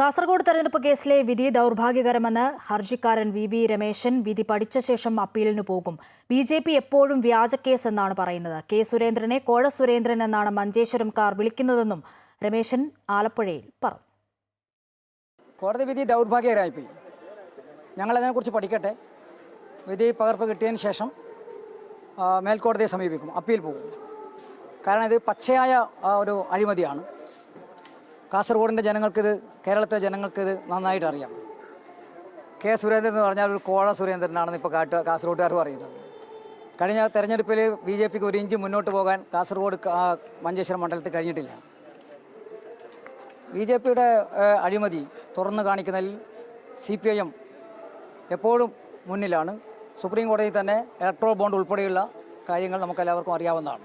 കാസർഗോഡ് തെരഞ്ഞെടുപ്പ് കേസിലെ വിധി ദൗർഭാഗ്യകരമെന്ന് ഹർജിക്കാരൻ വി വി രമേശൻ വിധി പഠിച്ച ശേഷം അപ്പീലിന് പോകും. ബി ജെ പി എപ്പോഴും വ്യാജക്കേസ് എന്നാണ് പറയുന്നത്. കെ സുരേന്ദ്രനെ കോഴ സുരേന്ദ്രൻ എന്നാണ് മഞ്ചേശ്വരം കാർ വിളിക്കുന്നതെന്നും രമേശൻ ആലപ്പുഴയിൽ പറഞ്ഞു. കോടതി വിധി ദൗർഭാഗ്യകരമായിപ്പോയി. ഞങ്ങളതിനെക്കുറിച്ച് പഠിക്കട്ടെ. വിധി പകർപ്പ് കിട്ടിയതിന് ശേഷം മേൽക്കോടതിയെ സമീപിക്കും. അപ്പീൽ പോകും. കാരണം ഇത് പച്ചയായ ഒരു അഴിമതിയാണ്. കാസർഗോഡിന്റെ ജനങ്ങൾക്കിത് കേരളത്തിലെ ജനങ്ങൾക്കിത് നന്നായിട്ട് അറിയാം. കെ സുരേന്ദ്രൻ എന്ന് പറഞ്ഞാൽ ഒരു കോഴ സുരേന്ദ്രനാണെന്ന് ഇപ്പോൾ കാട്ട് കാസർഗോഡുകാർ പറയുന്നത്. കഴിഞ്ഞ തെരഞ്ഞെടുപ്പിൽ ബി ജെ പിക്ക് ഒരു ഇഞ്ച് മുന്നോട്ട് പോകാൻ കാസർഗോഡ് മഞ്ചേശ്വരം മണ്ഡലത്തിൽ കഴിഞ്ഞിട്ടില്ല. ബി ജെ പിയുടെ അഴിമതി തുറന്നു കാണിക്കുന്നതിൽ സി പി ഐ എം എപ്പോഴും മുന്നിലാണ്. സുപ്രീം കോടതിയിൽ തന്നെ ഇലക്ട്രോ ബോണ്ട് ഉൾപ്പെടെയുള്ള കാര്യങ്ങൾ നമുക്കെല്ലാവർക്കും അറിയാവുന്നതാണ്.